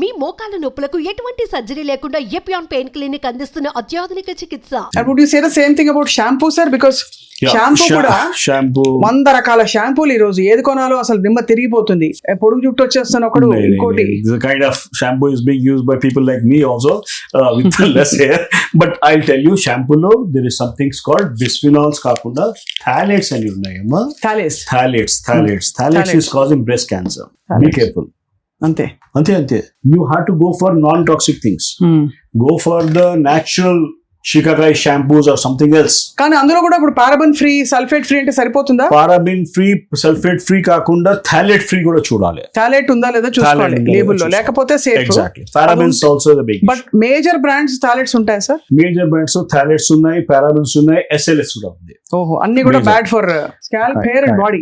మీ మోకాల నొప్పులకు ఎటువంటి సర్జరీ లేకుండా ఎపియాన్ పెయిన్ క్లినిక్ అందిస్తున్న అత్యాధునిక చికిత్స? And would you same thing about shampoo sir because shampoo కూడా షాంపూ వంద రకాల షాంపూలు ఈ రోజు ఏది కొనాలో అసలు నిమ్మ తిరిగిపోతుంది. పొడుగు జుట్టు వచ్చేస్తాను ఒకడు ఇంకోటి. Shampoo is being people like me also with less hair but I tell you షాంపూలో there is something called bisphenols కాకుండా థాలేట్స్ అని ఉన్నాయి అమ్మా phthalates phthalates phthalates phthalates is causing breast cancer be careful అంతే. అంతే అంతే. Have to go for non toxic things. Hmm. go for the natural shikakai shampoos or something else. కానీ అందులో కూడా ఇప్పుడు పారాబన్ ఫ్రీ సల్ఫేట్ ఫ్రీ అంటే సరిపోతుందా? Paraben free sulphate free కాకుండా థాలెట్ ఫ్రీ కూడా చూడాలి. థాలేట్ ఉందా లేదా చూసుకోవాలి. లేబుల్లో. లేకపోతే safe exactly parabens also the big but major brands phthalates ఉంటాయి సార్ మేజర్ బ్రాండ్స్ థాలెట్స్ ఉన్నాయి పారాబిన్స్ ఉన్నాయి ఎస్ఎల్ఎస్ కూడా ఉంది. ఓహో అన్ని కూడా. Bad for scalp hair and. Body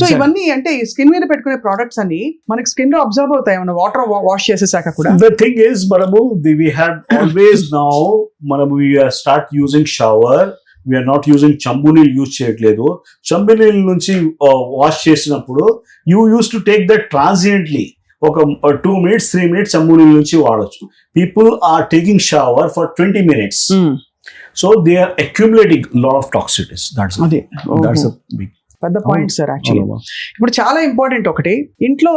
so. ఇవన్నీ అంటే స్కిన్ మీద పెట్టుకునే ప్రొడక్ట్స్ అన్ని మనకి స్కిన్లో అబ్జర్వ్ అవుతాయి మన వాటర్ వాష్ చేసేసాక కూడా ద థింగ్ ఇస్ మనము వి హ్యావ్ ఆల్వేస్ నౌ మనము start using shower we are not using చంబు నీళ్ళు యూజ్ చేయట్లేదు చంబు నీళ్ళ నుంచి వాష్ చేసినప్పుడు you used to take that transiently ఒక టూ మినిట్స్ త్రీ మినిట్స్ చంబు నీళ్ళ నుంచి వాడచ్చు people are taking shower for twenty minutes. So they are accumulating lot of toxicities that's అది. దట్స్. పెద్ద పాయింట్ సార్ యాక్చువల్లీ ఇప్పుడు చాలా ఇంపార్టెంట్ ఒకటి. ఇంట్లో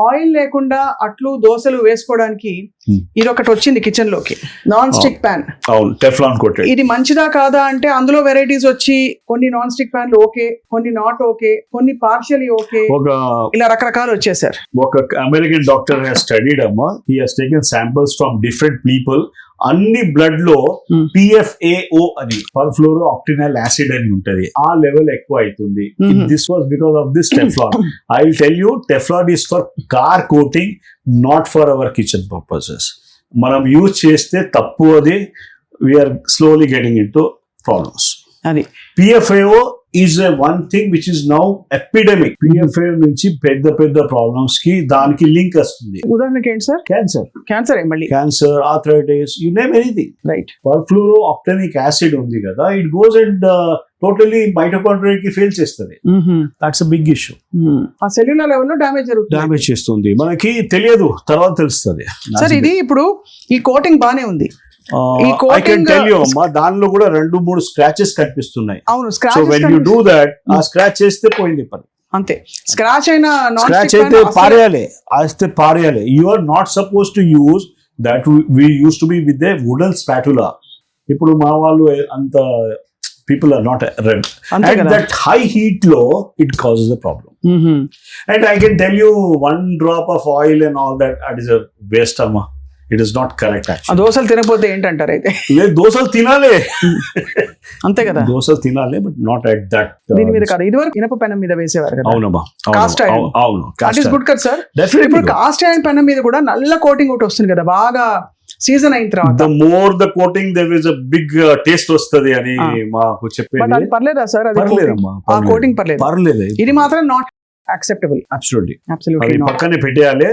ఆయిల్ లేకుండా అట్లు దోశలు వేసుకోవడానికి. ఇది ఒకటి వచ్చింది కిచెన్లోకి. Non stick pan Teflon coated ఇది మంచిదా కాదా అంటే అందులో వెరైటీస్ వచ్చి కొన్ని నాన్ స్టిక్ ప్యాన్లు ఓకే కొన్ని నాట్ ఓకే కొన్ని పార్షియలీ ఓకే. ఒక ఇలా రకరకాలు వచ్చేసారు. ఒక అమెరికన్ డాక్టర్ హ్యాస్ స్టడీడ్ అమ్మా. He has taken samples from different people అన్ని బ్లడ్లో Hmm. పిఎఫ్ఏఓ అని పర్ఫ్లోరో ఆక్టినల్ యాసిడ్ అని ఉంటది. ఆ లెవెల్ ఎక్కువ అవుతుంది. This was because of this Teflon I will tell you Teflon is for car coating not for our kitchen purposes మనం యూజ్ చేస్తే తప్పు అది we are slowly getting into problems అది. PFIO is one thing which is now epidemic PFI నుంచి పెద్ద పెద్ద ప్రాబ్లమ్స్కి దానికి లింక్ వస్తుంది. ఉదాహరణకి ఏంటి సార్? క్యాన్సర్ క్యాన్సర్ మళ్ళీ? Cancer arthritis you name anything right perfluorooctanoic acid ఉంది కదా it goes and totally mitochondria కి ఫెయిల్ చేస్తుంది. దాట్స్ అ బిగ్ ఇష్యూ ఆ సెల్యులర్ లెవెల్లో డ్యామేజ్ జరుగుతుంది. డామేజ్ చేస్తుంది. మనకి తెలియదు తర్వాత తెలుస్తుంది. సార్ ఇది ఇప్పుడు ఈ కోటింగ్ బానే ఉంది. ఐ కెన్ టెల్ యూ అమ్మా దానిలో కూడా రెండు మూడు స్క్రాచెస్ కనిపిస్తున్నాయి. అవును so when you scratch do that ఆ స్క్రాచ్ చేస్తే పోయింది పని. అంతే. స్క్రాచ్ అయిన నాన్ స్క్రాచ్ అయితే పారేయాలి. అయితే పారేయాలి. You are not suppose to use that we used to be with a wooden spatula ఇప్పుడు మా వాళ్ళు అంత people are not red and that high హీట్లో it causes the problem. And I can tell you one drop of oil and all that at is a waste అమ్మా. It is not correct దోశలు తినకపోతే ఏంటంటారు అయితే? లేదు దోశలు తినాలి. అంతే కదా? దోశలు తినాలి బట్ నాట్ అట్ దట్ దీని మీద కాదు. ఇదివరకు ఇనప పెనం మీద వేసేవారు కదా? అవునమ్మా iron. అవును దట్ ఈస్ గుడ్ కదా సార్ ఇప్పుడు కాస్ట్ ఐరన్ పెనం మీద కూడా నల్ల కోటింగ్ ఒకటి వస్తుంది కదా బాగా సీజన్ అయిన తర్వాత. The more the coating there is a big taste వస్తది అని. మాకు చెప్పేది. పర్లేదా సార్ అది? పర్లేదమ్మా ఆ కోటింగ్ పర్లేదు. పర్లేదు. ఇది మాత్రం నాట్ యాక్సెప్టబుల్ అబ్సల్యూట్లీ అబ్సల్యూట్లీ పక్కనే పెట్టేయాలి.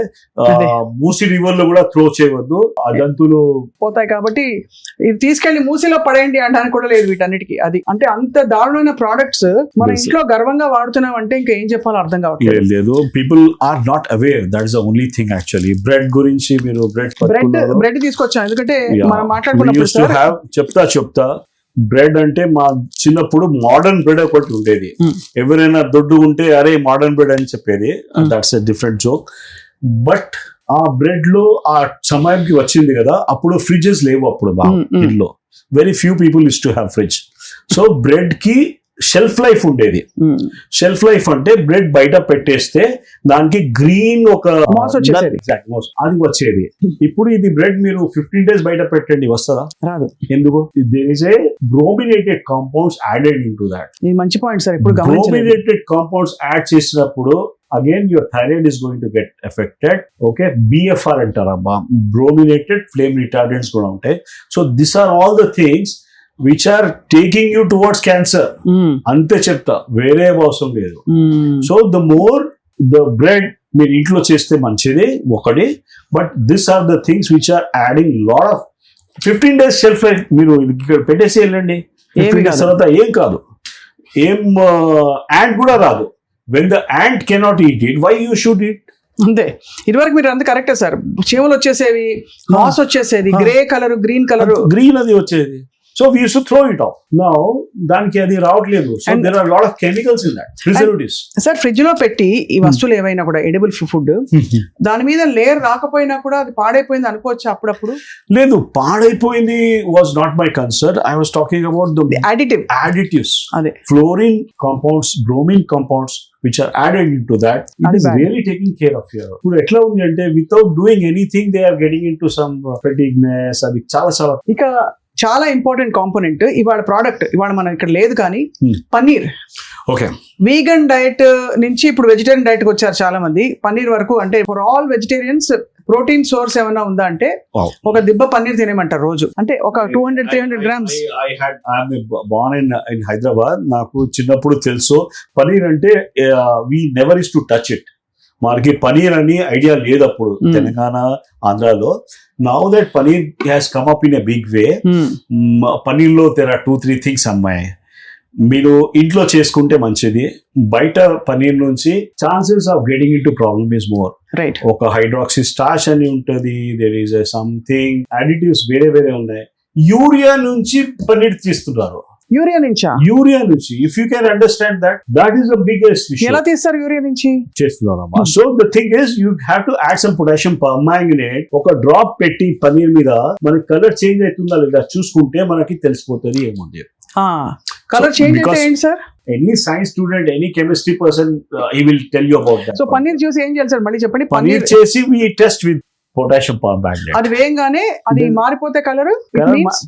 మూసి రివర్లో కూడా త్రో చేయవద్దు. ఆ జంతువులు పోతాయి కాబట్టి ఇది తీసుకెళ్ళి మూసిలో పడేయండి అనడానికి కూడా లేదు వీటన్నిటికి. అది అంటే అంత దారుణమైన ప్రోడక్ట్స్ మన. ఇంట్లో గర్వంగా వాడుతున్నాం అంటే ఇంకా ఏం చెప్పాలో అర్థం కావట్లేదు. లేదు people are not aware that is only thing actually bread గురించి మీరు బ్రెడ్ బ్రెడ్ బ్రెడ్ తీసుకొచ్చాం. ఎందుకంటే మనం మాట్లాడుకున్నప్పుడు చెప్తా చెప్తా. బ్రెడ్ అంటే మా చిన్నప్పుడు మోడర్న్ బ్రెడ్ ఒకటి ఉండేది Hmm. ఎవరైనా దొడ్డు ఉంటే అరే మోడర్న్ బ్రెడ్ అని చెప్పేది. That's a different joke but ఆ బ్రెడ్లో ఆ సమయానికి వచ్చింది కదా అప్పుడు ఫ్రిడ్జెస్ లేవు అప్పుడు బాగా Hmm, hmm. ఇంట్లో very few people used to have fridge so బ్రెడ్కి shelf life ఉండేది. షెల్ఫ్ లైఫ్ అంటే బ్రెడ్ బయట పెట్టేస్తే దానికి గ్రీన్ ఒక. అది వచ్చేది. ఇప్పుడు ఇది బ్రెడ్ మీరు ఫిఫ్టీన్ డేస్ బయట పెట్టండి వస్తుందా? రాదు. ఎందుకు? There is a brominated compounds added into that మంచి పాయింట్ సార్ ఇప్పుడు బ్రోమినేటెడ్ కాంపౌండ్స్ యాడ్ చేసినప్పుడు again your thyroid is going to get affected okay BFR అంటారు అబ్బా. బ్రోమినేటెడ్ ఫ్లేమ్ రిటార్డెంట్స్ కూడా ఉంటాయి. So this are all the things which are taking you towards cancer. అంతే చెప్తా వేరే అవసరం లేదు. So the more the bread మీరు ఇంట్లో చేస్తే మంచిది ఒకటి. But this are the things which are adding lot of fifteen days shelf life మీరు ఇక్కడ పెట్టేసి వెళ్ళండి. ఏమి 15 days కాదు. తర్వాత ఏం కాదు. ఏం యాంట్ కూడా రాదు. When the ant cannot eat it why you should it అంతే. ఇదివరకు మీరు అంత కరెక్టే సార్. చీమలు వచ్చేసేవి మాస్ వచ్చేసేది grey colour green colour. Green అది వచ్చేది. So we to throw it off now దానికి అది రావట్లేదు. So there are lot of chemicals in that preservatives sir ఫ్రిడ్జ్లో పెట్టి ఈ వస్తువులు ఏవైనా కూడా ఎడిబుల్ ఫుడ్ దాని మీద లేయర్ రాకపోయినా కూడా అది పాడైపోయింది అనుకోవచ్చు అప్పుడప్పుడు? లేదు పాడైపోయింది was not my concern I was talking about the additive additives. అదే. Fluorine compounds bromine compounds which are added into that. It అది is bad. really taking care of your ఇప్పుడు ఎట్లా ఉంది అంటే without doing anything they are getting into some fatigueness అది చాలా చాలా. ఇక చాలా ఇంపార్టెంట్ కాంపోనెంట్ ఇవాళ ప్రోడక్ట్ ఇవాళ మనం ఇక్కడ లేదు కానీ Hmm. Paneer. Okay vegan diet నుంచి ఇప్పుడు వెజిటేరియన్ డైట్కి వచ్చారు చాలా మంది పన్నీర్ వరకు అంటే for all vegetarians protein source ఏమైనా ఉందా అంటే. ఒక దిబ్బ పన్నీర్ తినేమంటారు రోజు. అంటే ఒక two hundred three hundred grams born in in Hyderabad నాకు చిన్నప్పుడు తెలుసు పనీర్ అంటే we never used to touch it మనకి పనీర్ అని ఐడియా లేదు అప్పుడు. తెలంగాణ ఆంధ్రాలో. Now that paneer has come up in a big way hmm, పనీర్లో తెర టూ త్రీ థింగ్స్ అమ్మాయి. మీరు ఇంట్లో చేసుకుంటే మంచిది. బయట పనీర్ నుంచి chances of getting into problem is more right ఒక హైడ్రాక్సీ స్టాష్ అని ఉంటది దేర్ ఈస్ సంథింగ్ అడిటివ్స్ వేరే వేరే ఉన్నాయి. యూరియా నుంచి పనీర్ తీస్తున్నారు. యూరియా నుంచా? యూరియా నుంచి. If you can understand that that is the biggest ఎలా తీస్తారు యూరియా నుంచి? చేస్తున్నారమ్మా. So the thing is you have to add some potassium permanganate ఒక డ్రాప్ పెట్టి పనీర్ మీద మనకి కలర్ చేంజ్ అవుతుందా లేదా చూసుకుంటే మనకి తెలిసిపోతుంది ఏముంది? కలర్ చేంజ్ అంటే ఏంటి sir? Any science student any chemistry person he will tell you about so paneer చూసి ఏం చేయాలి సార్? మళ్ళీ చెప్పండి. పనీర్ పన్నీర్ చేసి we test with potassium permanganate అది వేయంగానే అది మారిపోతే కలర్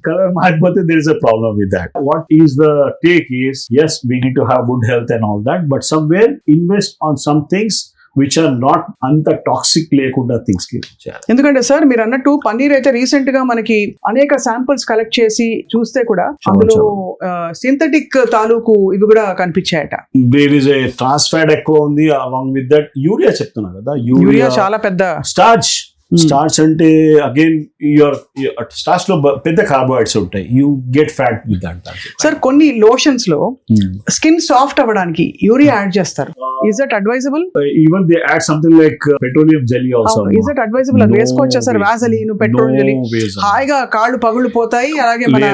color మారిపోతే there is a problem with that. What is the take is yes we need to have good health and all that but somewhere invest on some things which are not అంత toxic లేకుండా థింగ్స్కి ఎందుకంటే sir మీరు అన్నట్టు పన్నీర్ అయితే రీసెంట్గా మనకి అనేక శాంపిల్స్ కలెక్ట్ చేసి చూస్తే కూడా అందులో సింథటిక్ తాలూకు ఇవి కూడా కనిపించాయట. దేర్ ఇస్ ఏ ట్రాన్స్ఫాట్ ఎక్కువ ఉంది అలాంగ్ విత్ దట్ యూరియా చెప్తున్నా కదా యూరియా చాలా పెద్ద స్టార్చ్. స్టార్చ్ అంటే అగైన్ యువర్ స్టార్చ్లో పెద్ద కార్బోహైడ్రేట్స్ ఉంటాయి. You get fat with that sir కొన్ని లోషన్స్లో స్కిన్ సాఫ్ట్ అవ్వడానికి యూరియా యాడ్ చేస్తారు. Is that advisable even they add something like petroleum jelly also is that advisable అది వేసుకోవచ్చా సార్ వ్యాసలీన్ పెట్రోల్ జెలీ హాయిగా కాళ్ళు పగుళ్ళు పోతాయి అలాగే మన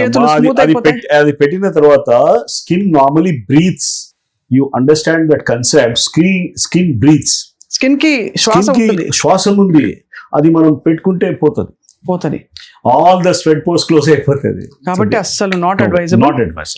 చేతులు అది అయిపోతాయి. అది పెట్టిన తర్వాత skin normally breathes you understand that concept skin skin breathes స్కిన్కి శ్వాస శ్వాసం ఉంది. అది మనం పెట్టుకుంటే పోతుంది. పోతుంది. ఆల్ ద స్వెట్ పోస్ట్ క్లోజ్ అయిపోతుంది. కాబట్టి అస్సలు నాట్ అడ్వైజబుల్ నాట్ అడ్వైస్